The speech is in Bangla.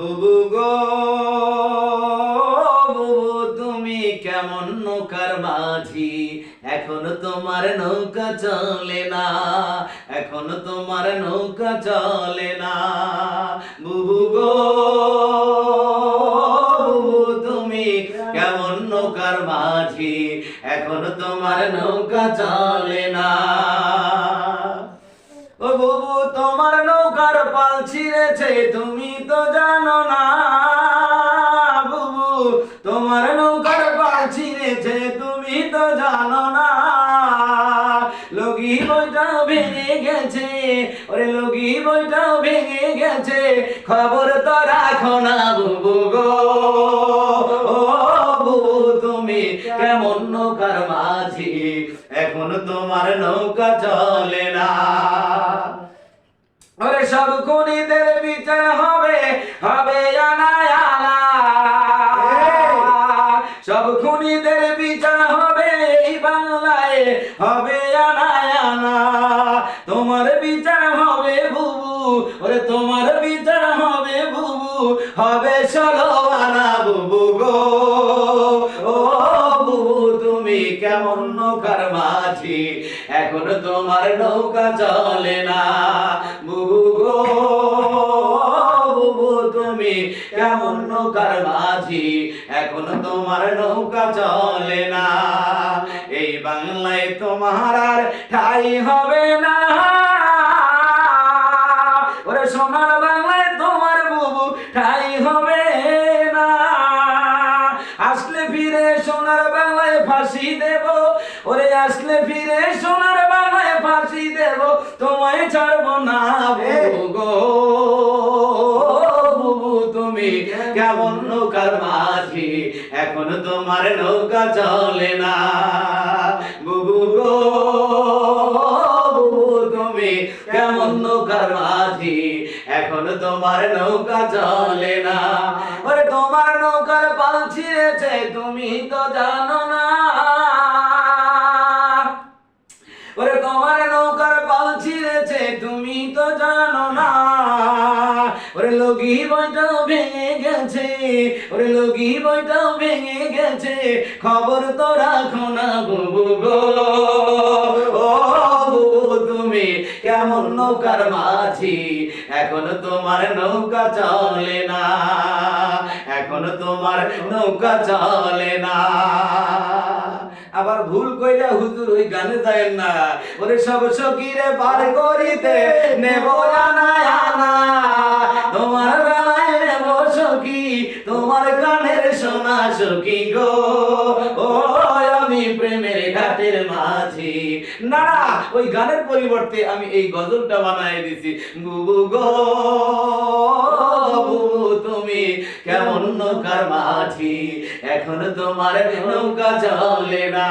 বুবু গো, বুবু, তুমি কেমন নৌকার মাঝি? এখন তোমার নৌকা চলে না, এখন তোমার নৌকা চলে না। বুবু গো এখন তোমার নৌকা চলে না। ও বুবু, তোমার নৌকার পাল ছিঁড়েছে, তুমি তোমার নৌকার পাল ছিঁড়েছে, তুমি তো জানো না। লগি বইটাও ভেঙে গেছে, ওরে লগি বইটাও ভেঙে গেছে, খবর তো রাখো না বুবু গো। তুমি কেমন নৌকার মাঝি, এখন তোমার নৌকা চলে না। ওরে সব খুনিদের বিচার হবে হবে আনা সব খুনিদের বিচার হবে এই বাংলায়, হবে আনা আনা। তোমার বিচার হবে বুবু, ওরে তোমার বিচার হবে বুবু, হবে ষোলো আনা বুবু গো। কেমন নৌকার মাঝি? এখন তোমার নৌকা চলে না বুবু গো। কেমন নৌকার মাঝি? এখন তোমার নৌকা চলে না। এই বাংলায় তোমার আর ঠাই হবে না। ওরে সোনার বাংলায় তোমার বুবু ঠাই হবে না। আসলে ফিরে সোনার বাংলায় ফাঁসি দেব। ওরে আসলে ফিরে সোনার বাংলায় ফাঁসি দেব। তোমায় ছাড়বো না গো। তুমি কেমন নৌকার মাঝি? এখন তোমার নৌকা চলে না। বুবু গো, বুবু, তুমি কেমন নৌকার মাঝি? এখন তোমার নৌকা চলে না। ওরে, তোমার নৌকার পাল ছিঁড়েছে, তুমি তো জানো না। ওরে, তোমার নৌকার পাল ছিঁড়েছে, তুমি তো জানো না। লগি বইটাও ভেঙে গেছে, ওরে লগি বইটাও ভেঙে গেছে, খবর তো রাখো না বুবু গো। তুমি কেমন নৌকার মাঝি? এখন তোমার নৌকা চলে না, এখন তোমার নৌকা চলে না। আবার ভুল কইরা হুজুর ওই গানে যায় না, ওরে সব সকিরে বার করিতে নেব আনা ওই গানের পরিবর্তে আমি এই গজলটা বানাই দিছি। বুবু গো তুমি কেমন নৌকার মাঝি? এখন তোমার নৌকা চলে না।